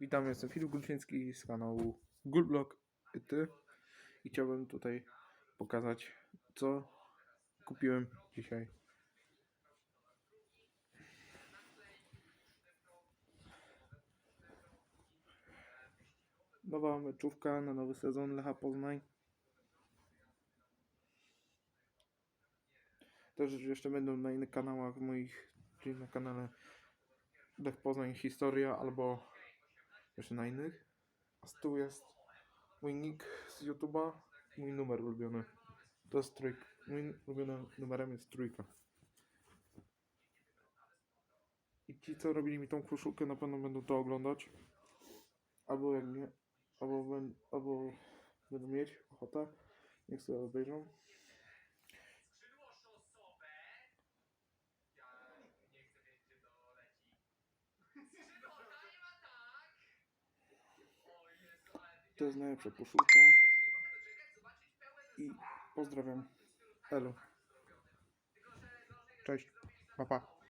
Witam, jestem Filip Gulczyński z kanału Ty i chciałbym tutaj pokazać co kupiłem dzisiaj. Nowa meczówka na nowy sezon Lecha Poznań. Też jeszcze będą na innych kanałach moich, czyli na kanale Lech Poznań Historia albo jeszcze na innych. A z tyłu jest mój nick z YouTube'a, mój numer ulubiony. To jest trójka. Mój ulubionym numerem jest trójka. I ci, co robili mi tą koszulkę, na pewno będą to oglądać. Albo jak nie, albo, albo będą mieć ochotę, niech sobie obejrzą. To jest najlepsza koszulka. I pozdrawiam. Elo. Cześć. Pa, pa.